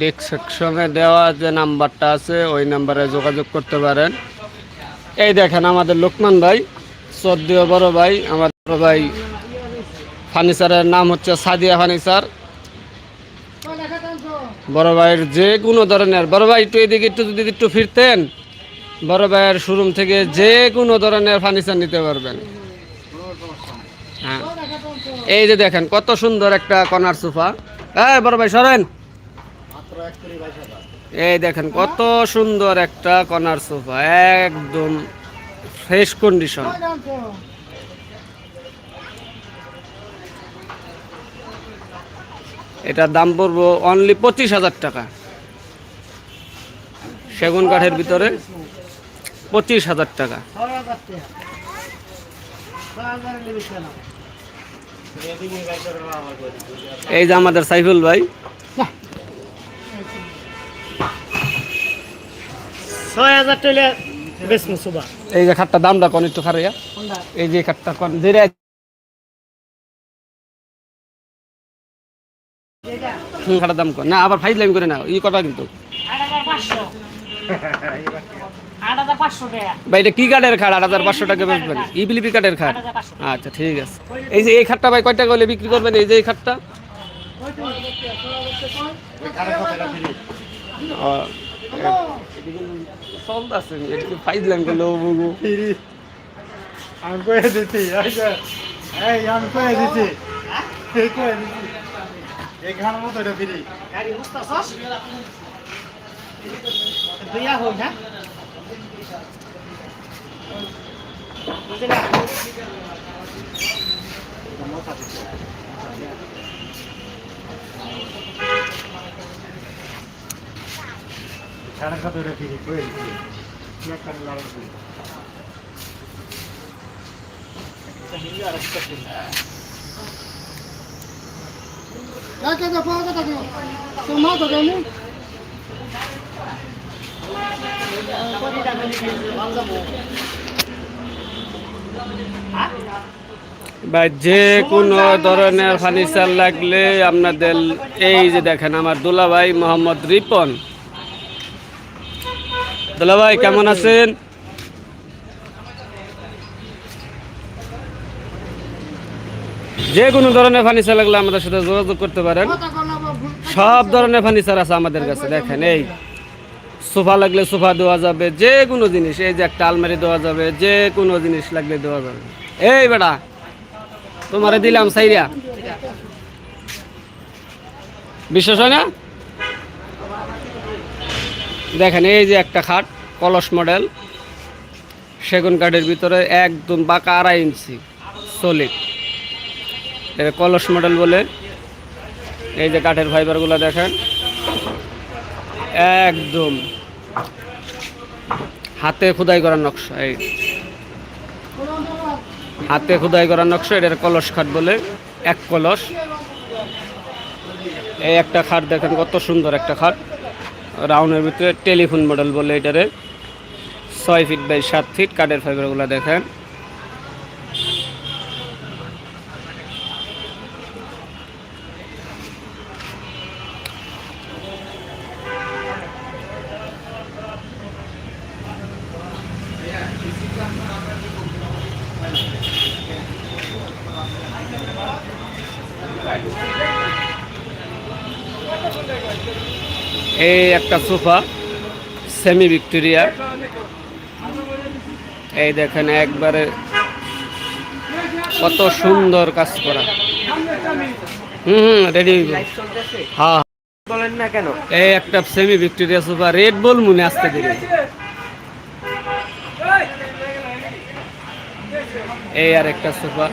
ডিসক্রিপশনে দেওয়া যে নাম্বারটা আছে, ওই নাম্বারে যোগাযোগ করতে পারেন। এই দেখেন আমাদের লোকমান ভাই সদ্যীয় বড় ভাই আমার বড় ভাই ফার্নিচারের নাম হচ্ছে সাদিয়া ফার্নিচার। বড় ভাইয়ের যে কোনো ধরনের, বড় ভাই একটু এদিকে একটু যদি একটু ফিরতেন, বড় ভাইয়ের শোরুম থেকে যে কোনো ধরনের ফার্নিচার নিতে পারবেন। হ্যাঁ। এই যে দেখেন কত সুন্দর একটা কর্নার সোফা। হ্যাঁ বড় ভাই সরেন। এই দেখেন কত সুন্দর একটা কর্নার সোফা একদম ফ্রেশ কন্ডিশন। এটার দাম পড়ব অনলি পঁচিশ হাজার টাকা। সেগুন কাঠের ভিতরে পঁচিশ হাজার টাকা। এই যে আমাদের সাইফুল ভাই। এই যে খাটটা দামটা কোন একটু খারাইয়া? এই যে খাটটা কোন? যেটা খাটার দাম কোন? না আবার ফাইজ লাইন করে না ই কটা কিন্তু? ভাই এটা কি কাঠের খাট আট হাজার পাঁচশো টাকা বেচবেন ইবিলিপি কাঠের খাট আচ্ছা ঠিক আছে এই যে এই খাটটা ভাই কয় টাকা হলে বিক্রি করবেন এই যে এই খাটটা মতো এটা ফিরি গাড়ি বুঝতেছস দুইয়া হই হ্যাঁ বুঝলি না? সাড়ে কত এটা ফিরি কয়ে ভাই, যে কোনো ধরনের ফার্নিচার লাগলে আপনাদের এই যে দেখেন আমার দুলাভাই মোহাম্মদ রিপন। দুলাভাই, কেমন আছেন? যে কোনো ধরনের ফার্নিচার লাগলে আমাদের সাথে যোগাযোগ করতে পারেন। সব ধরনের ফার্নিচার আছে আমাদের কাছে, দেখেন, এই। সোফা লাগলে সোফা দেওয়া যাবে, যে কোনো জিনিস, এই যে একটা আলমারি দেওয়া যাবে, যে কোনো জিনিস লাগলে দেওয়া যাবে। এই বেটা, তোমারে দিলাম সাইরিয়া। বিশ্বাস হয় না? দেখেন, এই যে একটা খাট, কলস মডেল, সেগুন কাঠের ভিতরে একদম বাঁকা আড়াই ইঞ্চি সলিড এটা কলস মডেল বলে, এই যে কাঠের ফাইবারগুলো দেখেন, একদম হাতে খোদাই করার নকশা, এই। হাতে খোদাই করার নকশা, এটার কলস খাট বলে, এক কলস। এই একটা খাট দেখেন কত সুন্দর একটা খাট। রাউন্ডের ভিতরে টেলিফোন মডেল বলে এটারে। ছয় ফিট বাই সাত ফিট, কাঠের ফাইবারগুলো দেখেন। এই একটা সোফা সেমি ভিক্টোরিয়া এই দেখেন একবারে কত সুন্দর কাজ করা। হুম হুম রেডি হ্যাঁ। বলেন না কেন? এই একটা সেমি ভিক্টোরিয়া সোফা রেড বল মনে আসতে দেরি এই আর একটা সোফা।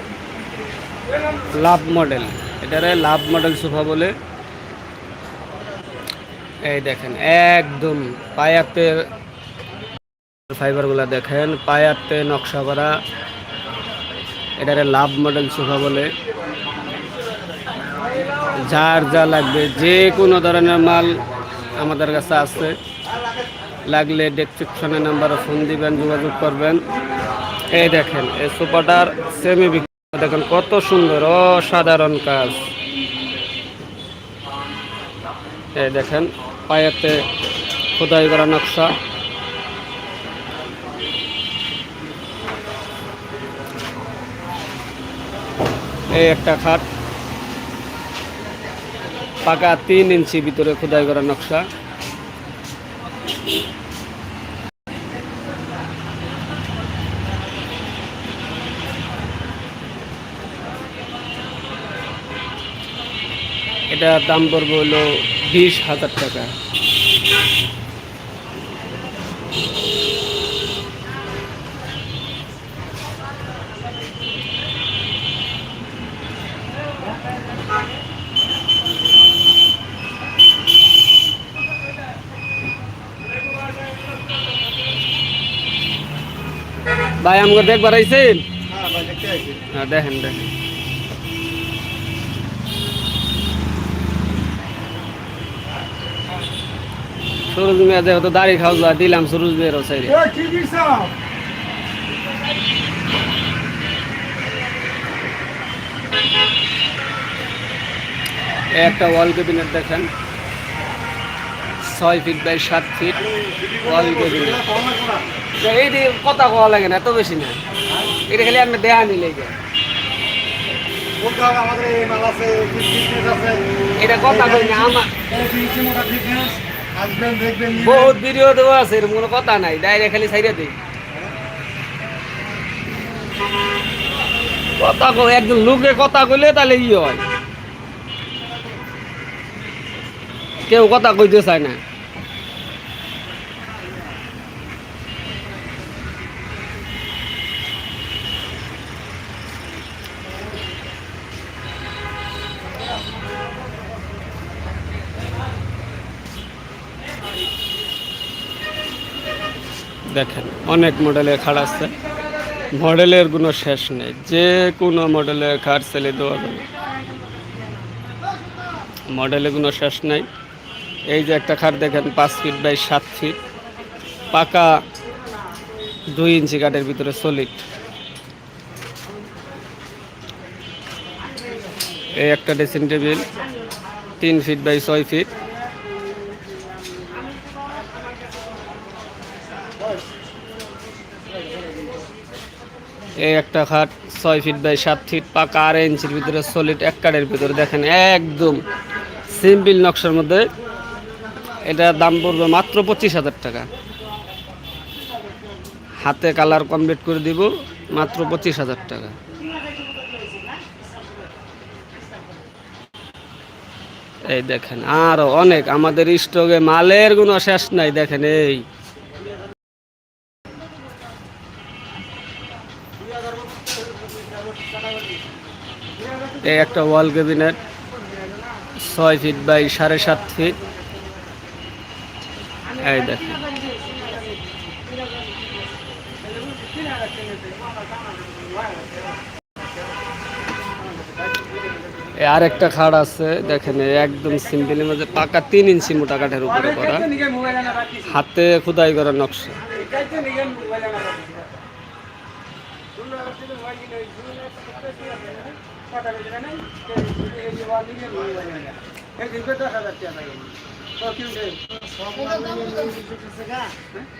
লাভ মডেল। এটারে লাভ মডেল সোফা বলে। এই দেখেন, একদম পায়াতে ফাইবারগুলো দেখেন, পায়াতে নকশা করা। এটারে লাভ মডেল সোফা বলে। যার যা লাগবে, যে কোনো ধরনের মাল আমাদের কাছে আছে। লাগলে ডেসক্রিপশনে নাম্বারে ফোন দিবেন, যোগাযোগ করবেন। এই দেখেন, এই সোফাটার সেমি বিক্রি দেখেন কত সুন্দর, অসাধারণ কাজ। এই দেখেন, পায়েতে খোদাই করা নকশা। এই একটা খাট, পাকা তিন ইঞ্চি ভিতরে খোদাই করা নকশা। এটা দাম পড়বে হলো বিশ হাজার টাকা। ভাই আমাকে দেখবার আইছেন? হ্যাঁ ভাই দেখতে আইছি। হ্যাঁ দেখেন দেখেন। সুরজ মিয়া দেখো তো দাড়ি খাওয়া দিলাম সুরজ মিয়ারও সাইডে। একটা ওয়াল ক্যাবিনেট দেখেন। ছয় ফিট বাই সাত ফিট ওয়াল ক্যাবিনেট এই যে কথা কওয়া লাগে না এত বেশি না। এটা খালি আপনি দেহা নিলে এটা কথা কই না আমার বহুত ভিডিও দেওয়া আছে, এর কোনো কথা নাই ডাইরে খালি সাইডে দিই। কথা একজন লোকে কথা কইলে তাহলে ই হয়। কেউ কথা কইতে চায় না। দেখেন, অনেক মডেলের খাট আছে। মডেলের কোনো শেষ নেই, যে কোনো মডেলের খাট সেলে দেওয়া যাবে। মডেলের কোনো শেষ নেই। এই যে একটা খাট দেখেন, পাঁচ ফিট বাই সাত ফিট পাকা দুই ইঞ্চি কাঠের ভিতরে সলিড এই একটা ড্রেসিং টেবিল তিন ফিট বাই ছয় ফিট এই একটা খাট ছয় ফিট বাই সাত ফিট পাকা আড়াই ইঞ্চির ভিতরে সলিড এক কাঠের ভিতরে, দেখেন একদম সিম্পল নকশার মধ্যে। এটা দাম পড়বে মাত্র পঁচিশ হাজার টাকা। হাতে কালার কমপ্লিট করে দিব, মাত্র পঁচিশ হাজার টাকা। এই দেখেন, আরও অনেক, আমাদের স্টকে মালের কোনো শেষ নাই, দেখেন এই। এই একটা ওয়াল ক্যাবিনেট, ছয় ফিট বাই সাড়ে সাত ফিট। এই দেখেন। এই আরেকটা খাট আছে, দেখেন একদম সিম্পলের মধ্যে পাকা তিন ইঞ্চি মোটা কাঠের উপরে করা। হাতে খোদাই করা নকশা। এই দিন তো দশ হাজার টাকা লাগে। তো কি উঠে?